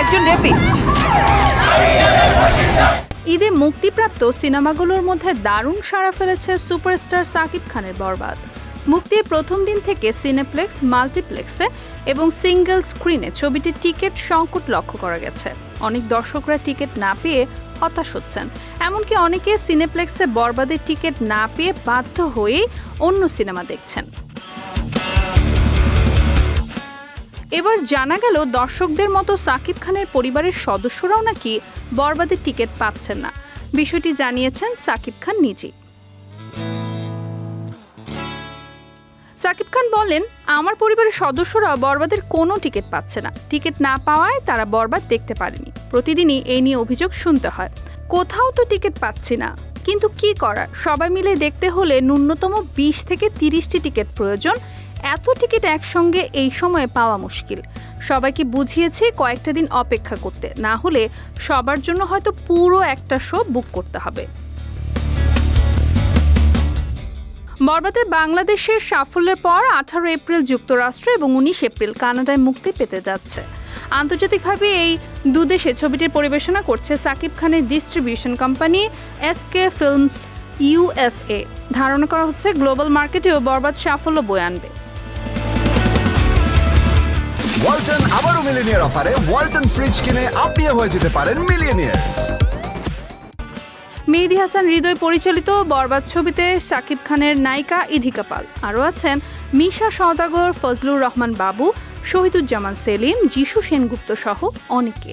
একজন রেপিস্ট ঈদে মুক্তিপ্রাপ্ত সিনেমাগুলোর মধ্যে দারুণ সাড়া ফেলেছে সুপারস্টার সাকিব খানের বরবাদ। মুক্তির প্রথম দিন থেকে সিনেপ্লেক্স মাল্টিপ্লেক্সে এবং সিঙ্গেল স্ক্রিনে ছবিটির টিকিট সংকট লক্ষ্য করা গেছে। অনেক দর্শকরা টিকিট না পেয়ে হতাশ হচ্ছেন। এমনকি অনেকে সিনেপ্লেক্সে বরবাদের টিকিট না পেয়ে বাধ্য হয়েই অন্য সিনেমা দেখছেন। এবার জানা গেল দর্শকদের মতো সাকিব খানের পরিবারের সদস্যরাও নাকি বরবাদের টিকিট পাচ্ছেন না। বিষয়টি জানিয়েছেন সাকিব খান নিজেই। সাকিব খান বলেন, আমার পরিবারের সদস্যরা বরবাদের কোনো টিকিট পাচ্ছে না। টিকিট না পাওয়ায় তারা বরবাদ দেখতে পারেনি। প্রতিদিনই এই নিয়ে অভিযোগ শুনতে হয়। কোথাও তো টিকিট পাচ্ছি না। কিন্তু কি করার? সবাই মিলে দেখতে হলে ন্যূনতম বিশ থেকে তিরিশটি টিকিট প্রয়োজন। এত টিকিট একসঙ্গে এই সময়ে পাওয়া মুশকিল। সবাইকে বুঝিয়েছি কয়েকটা দিন অপেক্ষা করতে। না হলে সবার জন্য হয়তো পুরো একটা শো বুক করতে হবে। বরবাদের বাংলাদেশের সাফল্যের পর আঠারো এপ্রিল যুক্তরাষ্ট্র এবং উনিশ এপ্রিল কানাডায় মুক্তি পেতে যাচ্ছে। আন্তর্জাতিকভাবে এই দুদেশে ছবিটির পরিবেশনা করছে সাকিব খানের distribution company SK films USA ধারণা করা হচ্ছে গ্লোবাল মার্কেটেও বরবাদ সাফল্য বয়ে আনবে। ওয়ালটন আবারও মিলিনিয়ার অফারে ওয়ালটন ফ্রিজ কিনে আপনিও হয়ে যেতে পারেন মিলিয়নিয়ার। মেহেদি হাসান হৃদয় পরিচালিত বরবাদ ছবিতে শাকিব খানের নায়িকা ইধিকা পাল আরও আছেন মিশা সওদাগর, ফজলুর রহমান বাবু, শহীদুজ্জামান সেলিম, যিশু সেনগুপ্ত সহ অনেকে।